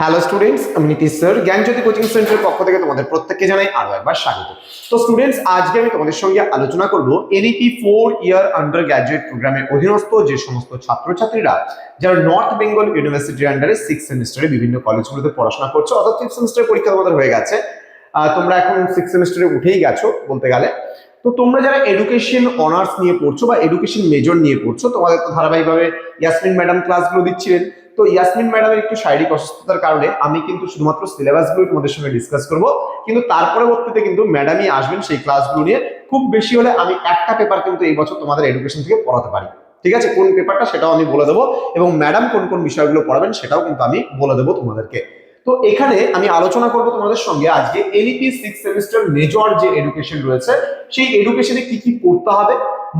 Hello students আমি Nitish sir জ্ঞানজ্যোতি coaching সেন্টারের পক্ষ থেকে তোমাদের প্রত্যেককে জানাই আরও একবার স্বাগত। তো স্টুডেন্টস আজকে আমি তোমাদের সঙ্গে আলোচনা করব NEP four year undergraduate প্রোগ্রামের অধীনস্থ যে সমস্ত ছাত্রছাত্রীরা, যারা নর্থ বেঙ্গল ইউনিভার্সিটির আন্ডারে সিক্স সেমিস্টারে বিভিন্ন কলেজগুলোতে পড়াশোনা করছ, অর্থাৎ ফিফথ সেমিস্টারের পরীক্ষা তোমাদের হয়ে গেছে। তোমরা এখন সিক্স সেমিস্টারে উঠেই গেছো বলতে গেলে। তো তোমরা যারা এডুকেশন অনার্স নিয়ে পড়ছো বা এডুকেশন মেজর নিয়ে পড়ছো, তোমাদের তো ধারাবাহিকভাবে ইয়াসমিন ম্যাডাম ক্লাসগুলো দিচ্ছিলেন। তো ইয়াসমিন ম্যাডামের একটু শারীরিক অসুস্থতার কারণে আমি কিন্তু শুধুমাত্র সিলেবাসগুলো তোমাদের সঙ্গে ডিসকাস করব। কিন্তু তার পরবর্তীতে কিন্তু ম্যাডামই আসবেন সেই ক্লাসগুলো নিয়ে। খুব বেশি হলে আমি একটা পেপার কিন্তু এই বছর তোমাদের এডুকেশন থেকে পড়াতে পারি। ঠিক আছে? কোন পেপারটা সেটাও আমি বলে দেবো এবং ম্যাডাম কোন কোন বিষয়গুলো পড়াবেন সেটাও কিন্তু আমি বলে দেবো তোমাদেরকে। তো এখানে আমি আলোচনা করব তোমাদের সঙ্গে আজকে এনইপি সিক্স সেমিস্টার মেজর যে এডুকেশন রয়েছে, সেই এডুকেশনে কি কি পড়তে হবে?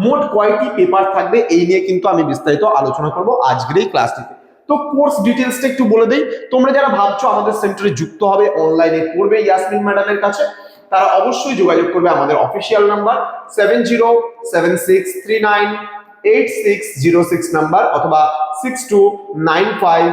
মোট কয়টি পেপার থাকবে? এই নিয়ে কিন্তু আমি বিস্তারিত আলোচনা করব আজকের এই ক্লাসটিতে তো কোর্স ডিটেলসটা একটু বলে দেই। তোমরা যারা ভাবছ আমাদের সেন্টারে যুক্ত হবে অনলাইনে পড়বে ইয়াসমিন ম্যাডামের কাছে, তারা অবশ্যই যোগাযোগ করবে আমাদের official number seven zero seven six three nine eight six zero six number অথবা six two nine five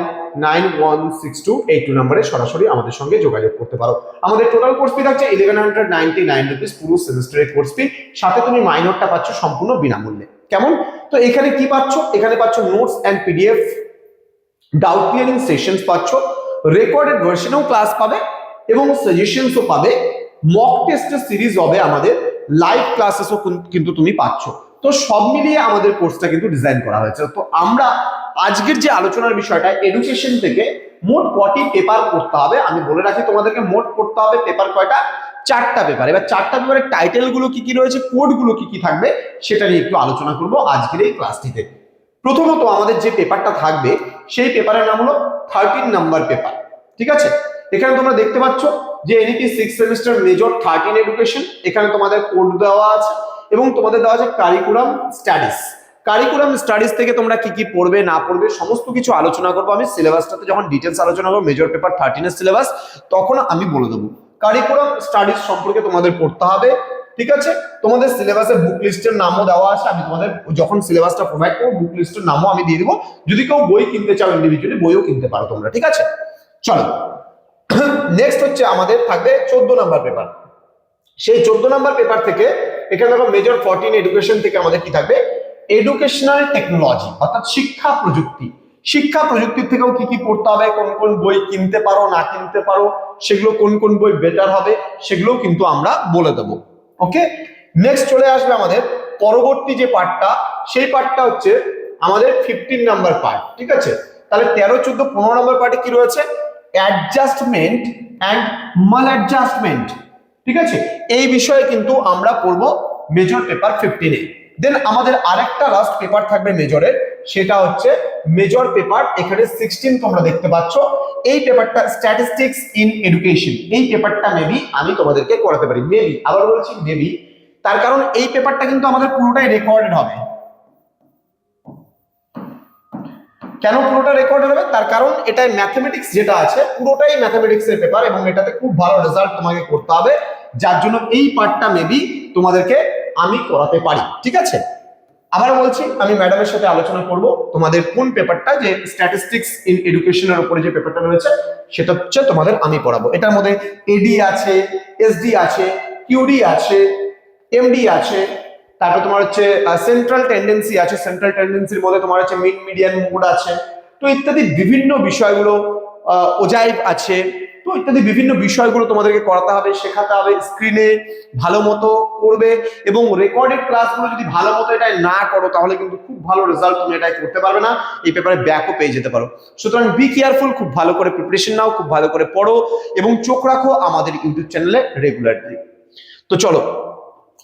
nine one six two eight two নাম্বারে সরাসরি আমাদের সঙ্গে যোগাযোগ করতে পারো। আমাদের টোটাল কোর্স ফি থাকছে eleven hundred ninety nine rupees পুরো সেমিস্টারের কোর্স ফি সাথে তুমি মাইনরটা পাচ্ছ সম্পূর্ণ বিনামূল্যে। কেমন? তো এখানে কি পাচ্ছ? এখানে পাচ্ছ notes and PDF doubt clearing sessions পাচ্ছ রেকর্ডেড ভার্সনেও ক্লাস পাবে এবং সাজেশনসও পাবে মক টেস্টের সিরিজ হবে আমাদের লাইভ ক্লাসেসও কিন্তু তুমি পাচ্ছ। তো সব মিলিয়ে আমাদের কোর্সটা কিন্তু ডিজাইন করা হয়েছে। তো আমরা আজকের যে আলোচনার বিষয়টা এডুকেশন থেকে মোট কটি পেপার পড়তে হবে? আমি বলে রাখি তোমাদেরকে, মোট পড়তে হবে পেপার কয়টা? চারটা পেপার এবার চারটা পেপারের টাইটেলগুলো কি কি রয়েছে? কোডগুলো কি কি থাকবে? সেটা নিয়ে একটু আলোচনা করব আজকের এই ক্লাসটিতে প্রথমত আমাদের যে পেপারটা থাকবে, সেই পেপারের নাম হলো থার্টিন নাম্বার পেপার ঠিক আছে? এখানে তোমরা দেখতে পাচ্ছ যে NEP six semester major thirteen education এখানে তোমাদের কোড দেওয়া আছে এবং তোমাদের দেওয়া আছে কারিকুলাম স্টাডিজ কারিকুলাম স্টাডিজ থেকে তোমরা কি কি পড়বে, না পড়বে, সমস্ত কিছু আলোচনা করব আমি সিলেবাসটাতে যখন ডিটেলস আলোচনা করব মেজর পেপার থার্টিনের সিলেবাস তখন আমি বলে দেবো। কারিকুলাম স্টাডিজ সম্পর্কে তোমাদের পড়তে হবে। ঠিক আছে? তোমাদের সিলেবাসের বুক লিস্টের নামও দেওয়া আছে, আমি তোমাদের যখন সিলেবাসটা প্রোভাইড করব বুক লিস্টের নামও আমি দিয়ে দিবো। যদি কেউ বই কিনতে চাও ইন্ডিভিজুয়ালি বইও কিনতে পারো তোমরা, ঠিক আছে? চলো। নেক্সট হচ্ছে আমাদের থাকবে চোদ্দ নাম্বার পেপার সেই চোদ্দ নাম্বার পেপার থেকে, এখানে দেখো মেজর ফোরটিন এডুকেশন থেকে আমাদের কি থাকবে? এডুকেশনাল টেকনোলজি অর্থাৎ শিক্ষা প্রযুক্তি। শিক্ষা প্রযুক্তির থেকেও কি কি পড়তে হবে, কোন কোন বই কিনতে পারো, না কিনতে পারো, সেগুলো কোন কোন বই বেটার হবে, সেগুলোও কিন্তু আমরা বলে দেবো। ওকে নেক্সট চলে আসবে আমাদের পরবর্তী যে পার্টটা সেই পার্টটা হচ্ছে আমাদের ফিফটিন নাম্বার পার্ট ঠিক আছে? তাহলে তেরো, চোদ্দ, পনেরো নম্বর পার্টে কি রয়েছে? অ্যাডজাস্টমেন্ট অ্যান্ড মাল অ্যাডজাস্টমেন্ট ঠিক আছে? এই বিষয়ে কিন্তু আমরা পড়ব মেজর পেপার ফিফটিনে দেন আমাদের আরেকটা লাস্ট পেপার থাকবে মেজরের সেটা হচ্ছে মেজর পেপার এখানে সিক্সটিন তোমরা দেখতে পাচ্ছ। এই পেপারটা স্ট্যাটিস্টিক্স ইন এডুকেশন এই পেপারটা মেবি আমি তোমাদেরকে করাতে পারি। মেবি আবার বলছি মেবি তার কারণ এই পেপারটা কিন্তু আমাদের পুরোটাই রেকর্ডেড হবে। কেন পুরোটা রেকর্ডেড হবে? তার কারণ এটাই ম্যাথমেটিক্স যেটা আছে, পুরোটাই ম্যাথমেটিক্স এর পেপার এবং এটাতে খুব ভালো রেজাল্ট তোমাকে করতে হবে। যার জন্য এই পার্টটা মেবি তোমাদেরকে আমি করাতে পারি। ঠিক আছে? আবার বলছি, আমি ম্যাডামের সাথে আলোচনা করব। তোমাদের কোন পেপারটা যে স্ট্যাটিস্টিক্স ইন এডুকেশনের উপরে যে পেপারটা রয়েছে, সেটা হচ্ছে তোমাদের আমি পড়াবো। এটার মধ্যে এডি আছে এসডি আছে কিউডি আছে এমডি আছে, তারপর তোমার হচ্ছে সেন্ট্রাল টেন্ডেন্সি আছে। সেন্ট্রাল টেন্ডেন্সির মধ্যে তোমার হচ্ছে মিড মিডিয়ান মুড আছে। তো ইত্যাদি বিভিন্ন বিষয়গুলো ওজাইব আছে। তো ইত্যাদি বিভিন্ন বিষয়গুলো তোমাদেরকে করাতে হবে, শেখাতে হবে স্ক্রিনে ভালো মতো করবে এবং রেকর্ডেড ক্লাসগুলো যদি ভালো মতো এটাই না করো, তাহলে কিন্তু খুব ভালো রেজাল্ট তুমি এটাই করতে পারবে না, এই পেপারে ব্যাকও পেয়ে যেতে পারো। সুতরাং বি কেয়ারফুল খুব ভালো করে প্রিপারেশন নাও, খুব ভালো করে পড়ো এবং চোখ রাখো আমাদের ইউটিউব চ্যানেলে রেগুলারলি তো চলো,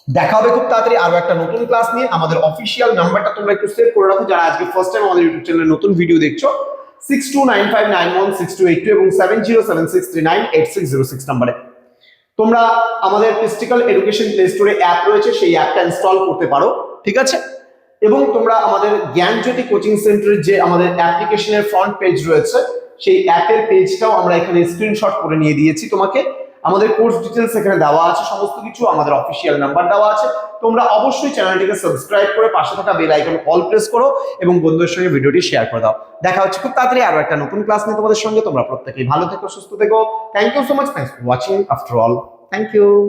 দেখা হবে খুব তাড়াতাড়ি আরও একটা নতুন ক্লাস নিয়ে। আমাদের অফিসিয়াল নাম্বারটা তোমরা একটু সেভ করে রাখো, যারা আজকে ফার্স্ট টাইম আমাদের ইউটিউব চ্যানেলে নতুন ভিডিও দেখছ six two nine five nine one six two eight এবং seven zero seven six nine eight six zero নাম্বারে। তোমরা আমাদের ফিস্টিক্যাল এডুকেশন প্লে স্টোরে অ্যাপ রয়েছে, সেই অ্যাপটা ইনস্টল করতে পারো, ঠিক আছে? এবং তোমরা আমাদের জ্ঞানজ্যোতি কোচিং সেন্টারের যে আমাদের অ্যাপ্লিকেশনের ফ্রন্ট পেজ রয়েছে, সেই অ্যাপের পেজটাও আমরা এখানে স্ক্রিনশট করে নিয়ে দিয়েছি তোমাকে। আমাদের কোর্স ডিটেলস এখানে দেওয়া আছে, সমস্ত কিছু, আমাদের অফিসিয়াল নাম্বার দেওয়া আছে। তোমরা অবশ্যই চ্যানেলটিকে সাবস্ক্রাইব করে পাশে থাকা বেল আইকন অল প্রেস করো এবং বন্ধুদের সঙ্গে ভিডিওটি শেয়ার করে দাও। দেখা হচ্ছে খুব তাড়াতাড়ি আরও একটা নতুন ক্লাস নিয়ে তোমাদের সঙ্গে। তোমরা প্রত্যেকেই ভালো থেকো, সুস্থ থেকো। Thank you so much thanks for watching after all thank you